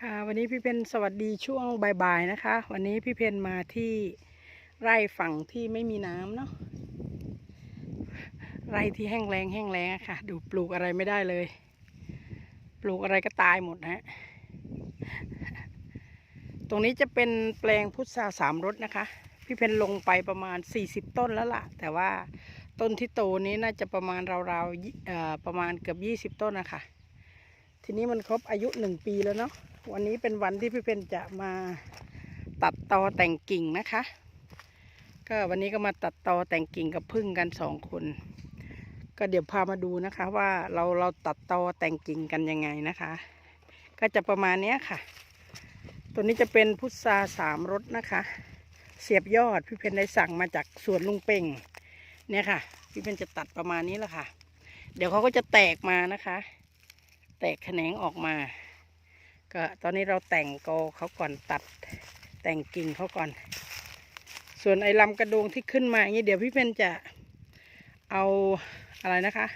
ค่ะวันนี้พี่เพนสวัสดีช่วงบ่ายๆนะคะ วันนี้พี่เพนมาที่ไร่ฝั่งที่ไม่มีน้ำเนาะไร่ที่แห้งแล้งแห้งแล้งะค่ะ ดูปลูกอะไรไม่ได้เลย ปลูกอะไรก็ตายหมดนะฮะตรงนี้จะเป็นแปลงพุทราสามรสนะคะ พี่เพนลงไปประมาณ 40 ต้นแล้วล่ะ แต่ว่าต้นที่โตนี้น่าจะประมาณราวๆประมาณเกือบ 20 ต้นนะคะ ทีนี้มันครบอายุหนึ่งปีแล้วเนาะวันนี้เป็นวันที่พี่เพนจะมาตัดตอแต่งกิ่งนะคะ ก็วันนี้ก็มาตัดตอแต่งกิ่งกับพึ่งกันสองคน ก็เดี๋ยวพามาดูนะคะ ว่าเราเราตัดตอแต่งกิ่งกันยังไงนะคะ ก็จะประมาณเนี้ยค่ะ ตัวนี้จะเป็นพุทราสามรสนะคะ เสียบยอดพี่เพนได้สั่งมาจากสวนลุงเป่งเนี่ยค่ะ พี่เพนจะตัดประมาณนี้แหละค่ะ เดี๋ยวเขาก็จะแตกมานะคะ แตกแขนงออกมา ก็ตอนนี้เราแต่งกอเขาก่อนตัดแต่งกิ่งเขาก่อน ส่วนไอ้ลำกระโดงที่ขึ้นมาอย่างนี้เดี๋ยวพี่เพนจะเอาอะไรนะคะ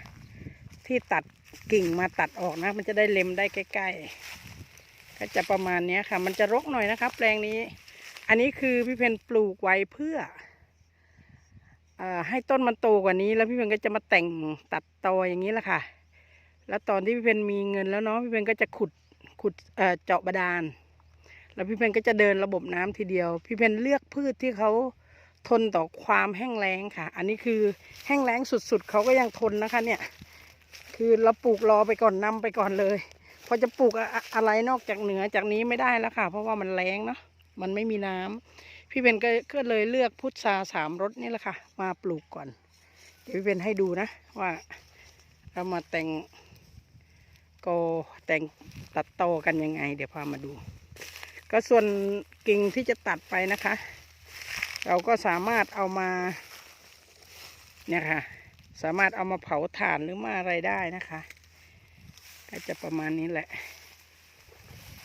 ที่ตัดกิ่งมาตัดออกนะ มันจะได้เล็มได้ใกล้ๆก็จะประมาณนี้ค่ะ มันจะรกหน่อยนะคะแปลงนี้ อันนี้คือพี่เพนปลูกไว้เพื่อออให้ต้นมันโตกว่านี้ แล้วพี่เพนก็จะมาแต่งตัดตออย่างนี้แหละค่ะ แล้วตอนที่พี่เพนมีเงินแล้วเนาะพี่เพนก็จะขุดขุดเจาะบาดาล แล้วพี่เพนก็จะเดินระบบน้ำทีเดียว พี่เพนเลือกพืชที่เขาทนต่อความแห้งแล้งค่ะ อันนี้คือแห้งแล้งสุดๆ เขาก็ยังทนนะคะ เนี่ย คือเราปลูกรอไปก่อนนำไปก่อนเลย พอจะปลูกอะไรนอกจากเหนือจากนี้ไม่ได้แล้วค่ะ เพราะว่ามันแล้งเนาะ มันไม่มีน้ำพี่เพนก็ก็เลยเลือกพุทราสามรสนี่แหละค่ะ มาปลูกก่อน เดี๋ยวพี่เพนให้ดูนะว่าเรามาแต่ง โกแต่งตัดโตอกันยังไง เดี๋ยวพามาดู ก็ส่วนกิ่งที่จะตัดไปนะคะ เราก็สามารถเอามา เนี่ยค่ะ สามารถเอามาเผาถ่านหรือมาอะไรได้นะคะ ก็จะประมาณนี้แหละ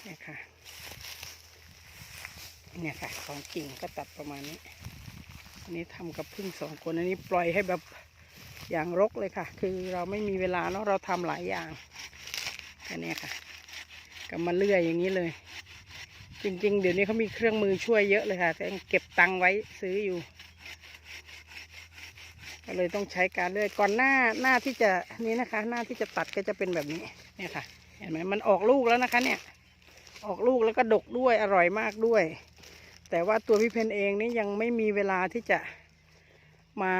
เนี่ยค่ะ เนี่ยค่ะของกิ่งก็ตัดประมาณนี้อันนี้ทำกับพึ่งสองคนอันนี้ปล่อยให้แบบอย่างรกเลยค่ะ คือเราไม่มีเวลาเนาะเราทำหลายอย่าง แค่นี้ค่ะก็มาเลื่อยอย่างนี้เลย จริง ๆ เดี๋ยวนี้เขามีเครื่องมือช่วยเยอะเลยค่ะ แต่ยังเก็บตังค์ไว้ซื้ออยู่ ก็เลยต้องใช้การเลื่อยก่อนหน้าหน้าที่จะนี้นะคะ หน้าที่จะตัดก็จะเป็นแบบนี้เนี่ยค่ะ เห็นไหมมันออกลูกแล้วนะคะ เนี่ย ออกลูกแล้วก็ดกด้วยอร่อยมากด้วย แต่ว่าตัวพี่เพนเองนี่ยังไม่มีเวลาที่จะมา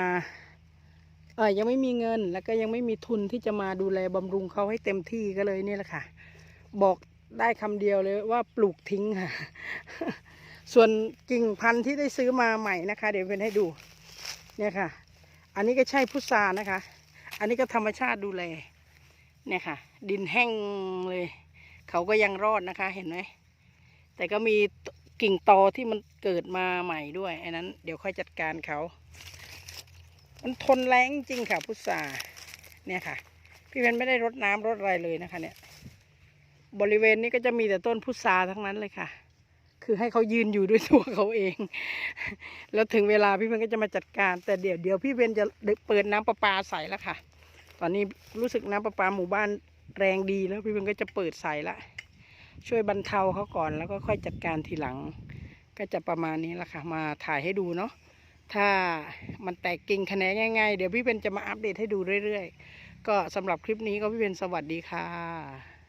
เออยังไม่มีเงินแล้วก็ยังไม่มีทุนที่จะมาดูแลบำรุงเขาให้เต็มที่ก็เลยนี่แหละค่ะ บอกได้คำเดียวเลยว่าปลูกทิ้งค่ะ ส่วนกิ่งพันธุ์ที่ได้ซื้อมาใหม่นะคะ เดี๋ยวเป็นให้ดู เนี่ยค่ะ อันนี้ก็ใช่พุทรานะคะ อันนี้ก็ธรรมชาติดูแล เนี่ยค่ะ ดินแห้งเลย เขาก็ยังรอดนะคะเห็นไหมแต่ก็มีกิ่งตอที่มันเกิดมาใหม่ด้วยอันนั้น เดี๋ยวค่อยจัดการเขา มันทนแรงจริงค่ะพุทราเนี่ยค่ะ พี่เพนไม่ได้รดน้ำรดอะไรเลยนะคะ เนี่ย บริเวณนี้ก็จะมีแต่ต้นพุทราทั้งนั้นเลยค่ะ คือให้เขายืนอยู่ด้วยตัวเขาเอง แล้วถึงเวลาพี่เพนก็จะมาจัดการ แต่เดี๋ยวเดี๋ยวพี่เพนจะเปิดน้ำประปาใส่แล้วค่ะ ตอนนี้รู้สึกน้ำประปาหมู่บ้านแรงดีแล้วพี่เพนก็จะเปิดใส่ละช่วยบรรเทาเขาก่อนแล้วก็ค่อยจัดการทีหลัง ก็จะประมาณนี้แหละค่ะ มาถ่ายให้ดูเนาะ ถ้ามันแตกกิ่งแขนงง่ายๆ เดี๋ยวพี่เพนจะมาอัปเดตให้ดูเรื่อยๆ ก็สำหรับคลิปนี้ก็พี่เพนสวัสดีค่ะ